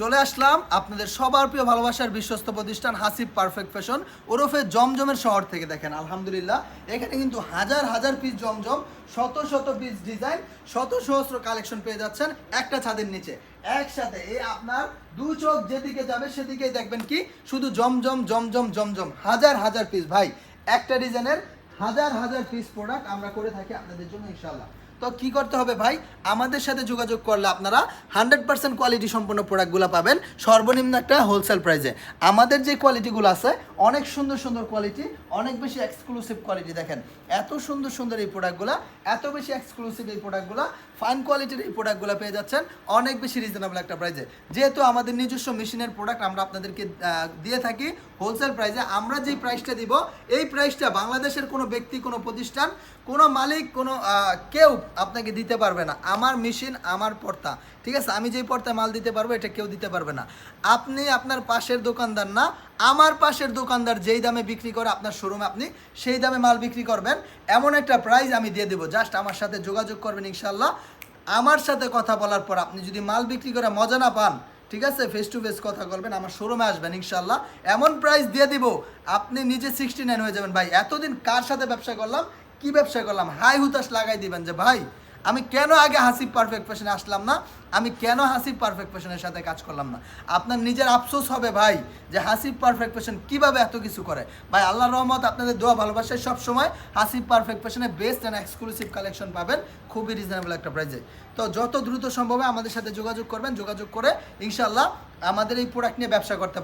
চলে আসলাম আপনাদের সবার প্রিয় ভালোবাসার বিশ্বস্ত প্রতিষ্ঠান হাসিব পারফেক্ট ফ্যাশন, ওরফে জমজমের শহর থেকে দেখেন, আলহামদুলিল্লাহ। এখানে কিন্তু হাজার হাজার পিস জমজম, শত শত পিস ডিজাইন শত সহস্র কালেকশন পেয়ে যাচ্ছেন একটা ছাদের নিচে। একসাথে এই আপনার দু চোখ যেদিকে যাবে সেদিকে দেখবেন কি? শুধু জমজম জমজম জমজম, হাজার হাজার পিস ভাই, একটা ডিজাইনের হাজার হাজার পিস প্রোডাক্ট আমরা করে থাকি আপনাদের জন্য ইনশাল্লাহ তো কি করতে হবে ভাই? আমাদের সাথে যোগাযোগ করলে আপনারা হান্ড্রেড পার্সেন্ট কোয়ালিটি সম্পন্ন প্রোডাক্টগুলো পাবেন। সর্বনিম্ন একটা হোলসেল প্রাইসে আমাদের যে কোয়ালিটিগুলো আছে, অনেক সুন্দর সুন্দর কোয়ালিটি অনেক বেশি এক্সক্লুসিভ কোয়ালিটি দেখেন। এত সুন্দর সুন্দর এই প্রোডাক্টগুলো এত বেশি এক্সক্লুসিভ এই প্রোডাক্টগুলো ফাইন কোয়ালিটির এই প্রোডাক্টগুলো পেয়ে যাচ্ছেন। অনেক বেশি রিজনেবল একটা প্রাইসে যেহেতু আমাদের নিজস্ব মেশিনের প্রোডাক্ট আমরা আপনাদেরকে দিয়ে থাকি হোলসেল প্রাইসে আমরা যেই প্রাইসটা দিব, এই প্রাইসটা বাংলাদেশের কোনো ব্যক্তি, কোনো প্রতিষ্ঠান, কোনো মালিক, কোনো কেউ আপনাকে দিতে পারবে না। আমার মেশিন আমার পর্তা ঠিক আছে? আমি যেই পর্তায় মাল দিতে পারব, এটা কেউ দিতে পারবে না। আপনি আপনার পাশের দোকানদার না, আমার পাশের দোকানদার যেই দামে বিক্রি করে আপনার শোরুমে আপনি সেই দামে মাল বিক্রি করবেন। এমন একটা প্রাইস আমি দিয়ে দেবো। জাস্ট আমার সাথে যোগাযোগ করবেন ইনশাল্লাহ আমার সাথে কথা বলার পর আপনি যদি মাল বিক্রি করে মজা না পান, ঠিক আছে? ফেস টু ফেস কথা বলবেন, আমার শোরুমে আসবেন ইনশাল্লাহ এমন প্রাইস দিয়ে দিব, আপনি নিজে সিক্সটি নাইন হয়ে যাবেন। ভাই, এতদিন কার সাথে ব্যবসা করলাম? কি ব্যবসা করলাম? হাই হুতাশ লাগাই দিবেন যে, ভাই, আমি কেন আগে হাসিব পারফেক্ট ফ্যাশনে আসলাম না? আমি কেন হাসিব পারফেক্ট ফ্যাশনের সাথে কাজ করলাম না? আপনার নিজের আফসোস হবে, ভাই, যে হাসিব পারফেক্ট ফ্যাশন কীভাবে এত কিছু করে? ভাই আল্লাহ রহমত, আপনাদের দোয়া ভালোবাসায় সব সময় হাসিব পারফেক্ট ফ্যাশনে বেস্ট অ্যান্ড এক্সক্লুসিভ কালেকশন পাবেন খুবই রিজনেবল একটা প্রাইজে তো যত দ্রুত সম্ভব আমাদের সাথে যোগাযোগ করবেন, যোগাযোগ করে ইনশাল্লাহ আমাদের এই প্রোডাক্ট নিয়ে ব্যবসা করতে